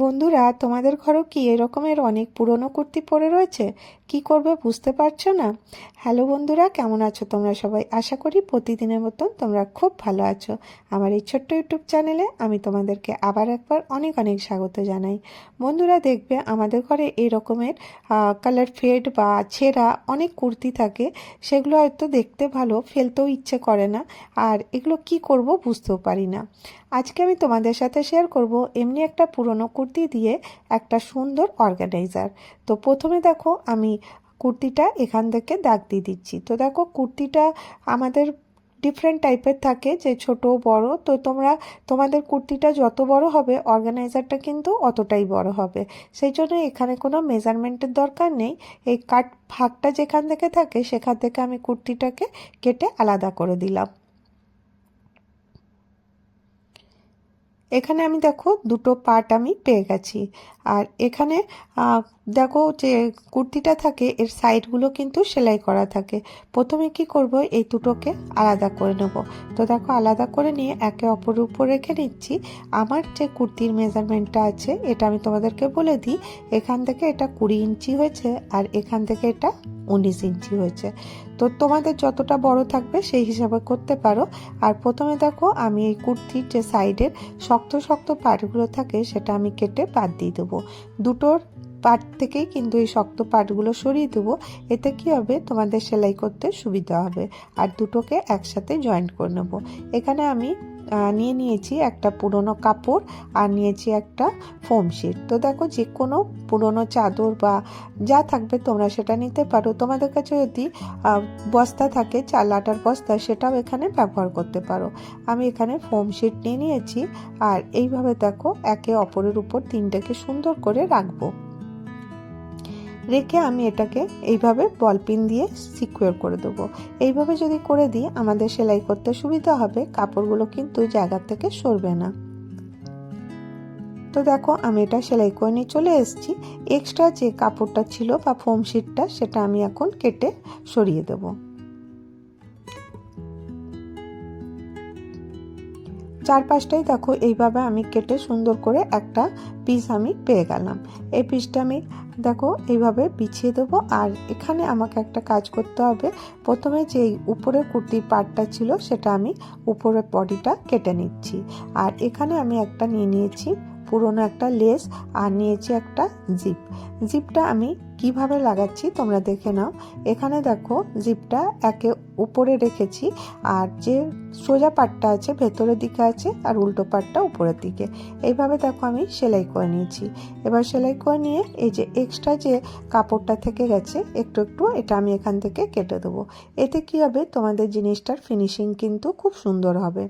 বন্ধুরা, তোমাদের ঘরেও কি এরকমের অনেক পুরনো কুর্তি পরে রয়েছে? কি করবে বুঝতে পারছ না? হ্যালো বন্ধুরা, কেমন আছো তোমরা সবাই? আশা করি প্রতিদিনের মতন তোমরা খুব ভালো আছো। আমার এই ছোট্ট ইউটিউব চ্যানেলে আমি তোমাদেরকে আবার একবার অনেক অনেক স্বাগত জানাই। বন্ধুরা, দেখবে আমাদের ঘরে এই রকমের কালার ফেড বা ছেঁড়া অনেক কুর্তি থাকে। সেগুলো হয়তো দেখতে ভালো, ফেলতেও ইচ্ছে করে না। আর এগুলো কি করব বুঝতেও পারি না। আজকে আমি তোমাদের সাথে শেয়ার করব এমনি একটা পুরনো কুর্তি দিয়ে একটা সুন্দর অর্গানাইজার। তো প্রথমে দেখো আমি কুর্তিটা এখান থেকে দাগ দিয়ে দিচ্ছি। তো দেখো কুর্তিটা আমাদের ডিফারেন্ট টাইপের থাকে, যে ছোট, বড়। তো তোমরা, তোমাদের কুর্তিটা যত বড় হবে, অর্গানাইজারটা কিন্তু অতটাই বড় হবে। সেই জন্য এখানে কোনো মেজারমেন্টের দরকার নেই। এই কাট ফাঁকটা যেখান থেকে থাকে, সেখান থেকে আমি কুর্তিটাকে কেটে আলাদা করে দিলাম। এখানে আমি দেখো দুটো পার্ট আমি পেয়ে গেছি। আর এখানে দেখো যে কুর্তিটা থাকে, এর সাইডগুলো কিন্তু সেলাই করা থাকে। প্রথমে কি করব, এই দুটোকে আলাদা করে নেব। তো দেখো, আলাদা করে নিয়ে একে অপরের উপর রেখে নিচ্ছি। আমার যে কুর্তির মেজারমেন্টটা আছে, এটা আমি তোমাদেরকে বলে দিই। এখান থেকে এটা কুড়ি ইঞ্চি হয়েছে আর এখান থেকে এটা উনিশ ইঞ্চি হয়েছে। তো তোমাদের যতটা বড় থাকবে সেই হিসাবে করতে পারো। আর প্রথমে দেখো, আমি এই কুর্তির যে সাইডের শক্ত শক্ত পার্টগুলো থাকে, সেটা আমি কেটে বাদ দিয়ে দেবো। দুটোর পার্ট থেকেই কিন্তু এই শক্ত পাটগুলো সরিয়ে দেবো। এতে কি হবে? তোমাদের সেলাই করতে সুবিধা হবে। আর দুটোকে একসাথে জয়েন্ট করে নেব। এখানে আমি নিয়ে নিয়েছি একটা পুরনো কাপড় আর নিয়েছি একটা ফোম শিট তো দেখো যে কোনো পুরনো চাদর বা যা থাকবে তোমরা সেটা নিতে পারো। তোমাদের কাছে যদি বস্তা থাকে চাল আটার বস্তা, সেটাও এখানে ব্যবহার করতে পারো। আমি এখানে ফোম শিট নিয়ে নিয়েছি। আর এইভাবে দেখো একে অপরের উপর তিনটাকে সুন্দর করে রাখব। রেখে আমি এটাকে এইভাবে বলপিন দিয়ে সিকিওর করে দেবো। এইভাবে যদি করে দিই, আমাদের সেলাই করতে সুবিধা হবে, কাপড়গুলো কিন্তু জায়গা থেকে সরবে না। তো দেখো, আমি এটা সেলাই করে নিয়ে চলে এসেছি। এক্সট্রা যে কাপড়টা ছিল বা ফোম শিটটা সেটা আমি এখন কেটে সরিয়ে দেবো। চারপাশটাই দেখো এইভাবে আমি কেটে সুন্দর করে একটা পিস আমি পেয়ে গেলাম। এই পিসটা আমি দেখো এইভাবে বিছিয়ে দেবো আর এখানে আমাকে একটা কাজ করতে হবে। প্রথমে যে উপরের কুর্তির পার্টটা ছিল সেটা আমি উপরের বডিটা কেটে নিচ্ছি। আর এখানে আমি একটা নিয়ে নিয়েছি পুরনো একটা লেস আর নিয়েছি একটা জিপ। জিপটা আমি কীভাবে লাগাচ্ছি তোমরা দেখে নাও। এখানে দেখো জিপটা একে উপরে রেখেছি আর যে সোজা পাটটা আছে ভেতরের দিকে আছে আর উল্টো পাটটা উপরের দিকে। এইভাবে দেখো আমি সেলাই করে নিয়েছি। এবার সেলাই করে নিয়ে এই যে এক্সট্রা যে কাপড়টা থেকে গেছে একটু একটু এটা আমি এখান থেকে কেটে দেবো। এতে কি হবে? তোমাদের জিনিসটার ফিনিশিং কিন্তু খুব সুন্দর হবে।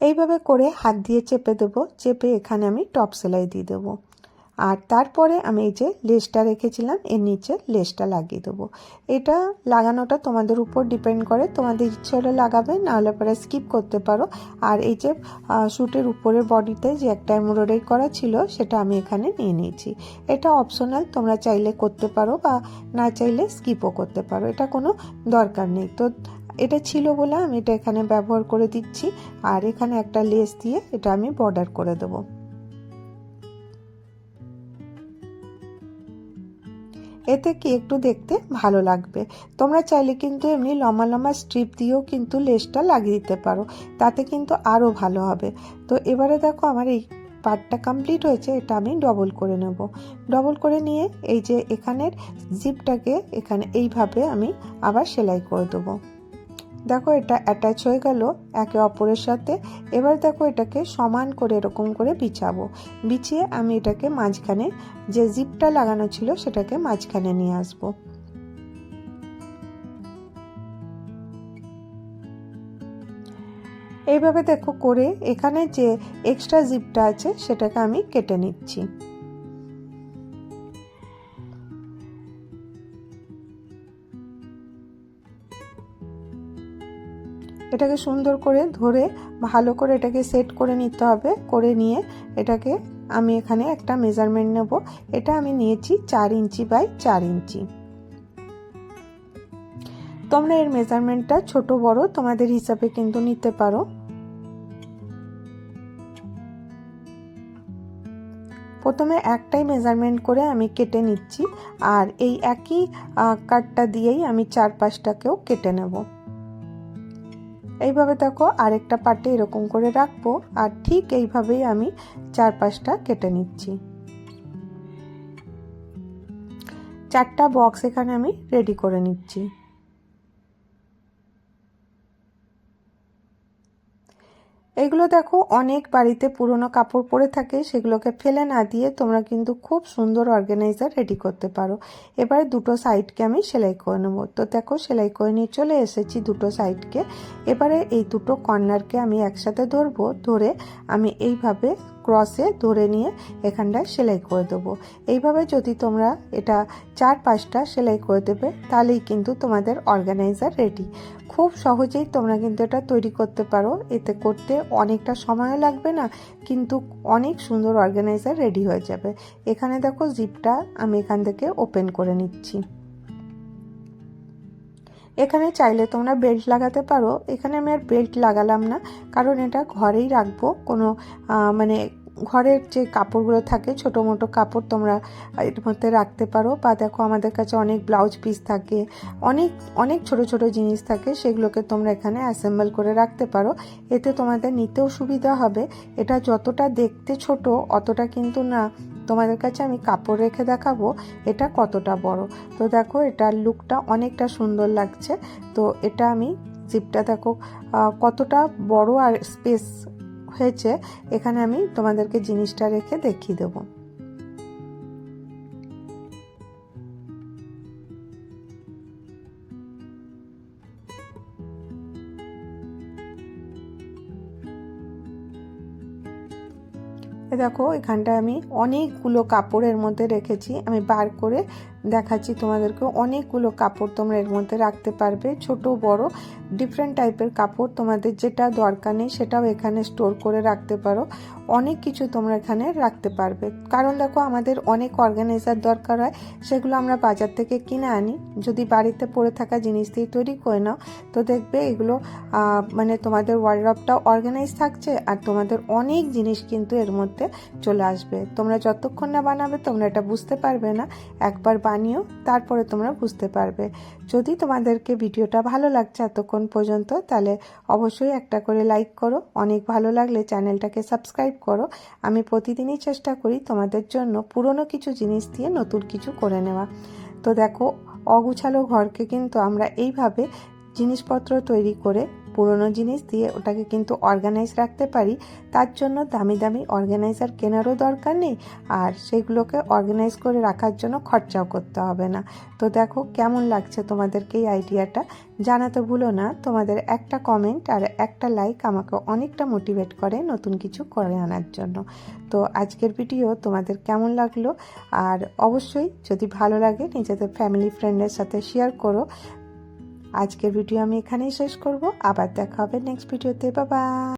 এইভাবে করে হাত দিয়ে চেপে দেবো চেপে এখানে আমি টপ সেলাই দিয়ে দেবো। আর তারপরে আমি এই যে লেসটা রেখেছিলাম, এর নিচে লেসটা লাগিয়ে দেবো। এটা লাগানোটা তোমাদের উপর ডিপেন্ড করে, তোমাদের ইচ্ছে হলে লাগাবে নাহলে পরে স্কিপ করতে পারো। আর এই যে শ্যুটের উপরের বডিতে যে একটা এমব্রয়ডারি করা ছিল, সেটা আমি এখানে নিয়ে নিয়েছি। এটা অপশনাল, তোমরা চাইলে করতে পারো বা না চাইলে স্কিপও করতে পারো। এটা কোনো দরকার নেই। তো এটা ছিল বলে আমি এটা এখানে ব্যবহার করে দিচ্ছি। আর এখানে একটা লেস দিয়ে এটা আমি বর্ডার করে দেবো। এতে কি একটু দেখতে ভালো লাগবে? তোমরা চাইলে কিন্তু এমনি লম্বা লম্বা স্ট্রিপ দিয়েও কিন্তু লেসটা লাগিয়ে দিতে পারো। তাতে কিন্তু আরও ভালো হবে। তো এবারে দেখো আমার এই পার্টটা কমপ্লিট হয়েছে, এটা আমি ডবল করে নেব। ডবল করে নিয়ে এই যে এখানের জিপটাকে এখানে এইভাবে আমি আবার সেলাই করে দেবো। দেখো এটা অ্যাটাচ হয়ে গেল, একে অপরের সাথে। এবার দেখো এটাকে সমান করে এরকম করে বিছাবো। বিছিয়ে আমি এটাকে মাঝখানে যে জিপটা লাগানো ছিল সেটাকে মাঝখানে নিয়ে আসব। এইভাবে দেখো করে এখানে যে এক্সট্রা জিপটা আছে সেটাকে আমি কেটে নিচ্ছি। এটাকে সুন্দর করে ধরে ভালো করে এটাকে সেট করে নিতে হবে। করে নিয়ে এটাকে আমি এখানে একটা মেজারমেন্ট নেব। এটা আমি নিয়েছি চার ইঞ্চি বাই চার ইঞ্চি। তোমরা এর মেজারমেন্টটা ছোট, বড় তোমাদের হিসাবে কিন্তু নিতে পারো। প্রথমে একটাই মেজারমেন্ট করে আমি কেটে নিচ্ছি আর এই একই কাটটা দিয়েই আমি চার পাঁচটাকেও কেটে নেব। এইভাবে দেখো আরেকটা পাটে এরকম করে রাখব, আর ঠিক এইভাবেই আমি চারপাশটা কেটে নিচ্ছি। চারটা বক্স এখানে আমি রেডি করে নিচ্ছি। এগুলো দেখো অনেক বাড়িতে পুরনো কাপড় পরে থাকে, সেগুলোকে ফেলে না দিয়ে তোমরা কিন্তু খুব সুন্দর অর্গানাইজার রেডি করতে পারো। এবার দুটো সাইডকে আমি সেলাই করে নেব। তো দেখো সেলাই করে নিয়ে চলে এসেছি দুটো সাইডকে এবারে এই দুটো কর্নারকে আমি একসাথে ধরবো, ধরে আমি এইভাবে ক্রসে ধরে নিয়ে এখানটায় সেলাই করে দেবো। এইভাবে যদি তোমরা এটা চার পাঁচটা সেলাই করে দেবে, তাহলেই কিন্তু তোমাদের অর্গানাইজার রেডি খুব সহজেই তোমরা কিন্তু এটা তৈরি করতে পারো। এতে করতে অনেকটা সময় লাগবে না, কিন্তু অনেক সুন্দর অর্গানাইজার রেডি হয়ে যাবে। এখানে দেখো জিপটা আমি এখান থেকে ওপেন করে নিচ্ছি। এখানে চাইলে তোমরা বেল্ট লাগাতে পারো। এখানে আমি আর বেল্ট লাগালাম না, কারণ এটা ঘরেই রাখব। কোনো মানে ঘরের যে কাপড়গুলো থাকে, ছোটো মোটো কাপড় তোমরা এর মধ্যে রাখতে পারো। বা দেখো আমাদের কাছে অনেক ব্লাউজ পিস থাকে, অনেক অনেক ছোট ছোট জিনিস থাকে, সেগুলোকে তোমরা এখানে অ্যাসেম্বল করে রাখতে পারো। এতে তোমাদের নিতেও সুবিধা হবে। এটা যতটা দেখতে ছোট, অতটা কিন্তু না তোমাদের কাছে আমি কাপড় রেখে দেখাবো এটা কতটা বড়। তো দেখো, এটার লুকটা অনেকটা সুন্দর লাগছে। তো এটা আমি জিপটা দেখো কতটা বড় আর স্পেস হয়েছে। এখানে আমি তোমাদেরকে জিনিসটা রেখে দেখিয়ে দেবো। দেখো এখানটায় আমি অনেকগুলো কাপড়ের মধ্যে রেখেছি। আমি বার করে দেখাচ্ছি তোমাদেরকে। অনেকগুলো কাপড় তোমরা এর মধ্যে রাখতে পারবে। ছোট, বড় ডিফারেন্ট টাইপের কাপড় তোমাদের যেটা দরকার নেই সেটাও এখানে স্টোর করে রাখতে পারো। অনেক কিছু তোমরা এখানে রাখতে পারবে। কারণ দেখো আমাদের অনেক অর্গানাইজার দরকার হয়, সেগুলো আমরা বাজার থেকে কিনে আনি। যদি বাড়িতে পড়ে থাকা জিনিস দিয়ে তৈরি করে নাও, তো দেখবে এগুলো মানে তোমাদের ওয়ার্ড্রপটা অর্গানাইজ থাকছে আর তোমাদের অনেক জিনিস কিন্তু এর মধ্যে চলে আসবে। তোমরা যতক্ষণ না বানাবে তোমরা এটা বুঝতে পারবে না। একবার বানিও তারপরে তোমরা বুঝতে পারবে। যদি তোমাদেরকে ভিডিওটা ভালো লাগছে এতক্ষণ পর্যন্ত, তাহলে অবশ্যই একটা করে লাইক করো। অনেক ভালো লাগলে চ্যানেলটাকে সাবস্ক্রাইব করো। আমি প্রতিদিনই চেষ্টা করি তোমাদের জন্য পুরনো কিছু জিনিস দিয়ে নতুন কিছু করে নেওয়া। তো দেখো, অগুছালো ঘরকে কিন্তু আমরা এইভাবে জিনিসপত্র তৈরি করে পুরনো জিনিস দিয়ে ওটাকে কিন্তু অর্গানাইজ রাখতে পারি, তার জন্য দামি দামি অর্গানাইজার কেনারও দরকার নেই আর সেগুলোকে অর্গানাইজ করে রাখার জন্য খরচাও করতে হবে না। তো দেখো কেমন লাগছে তোমাদেরকে এই আইডিয়াটা জানাতে ভুলো না, তোমাদের একটা কমেন্ট আর একটা লাইক আমাকে অনেকটা মোটিভেট করে নতুন কিছু করে আনার জন্য। তো আজকের ভিডিও তোমাদের কেমন লাগল? আর অবশ্যই যদি ভালো লাগে, নিজেদের ফ্যামিলি ফ্রেন্ডের সাথে শেয়ার করো। আজকের ভিডিও আমি এখানেই শেষ করব। আবার দেখা হবে নেক্সট ভিডিওতে বাবা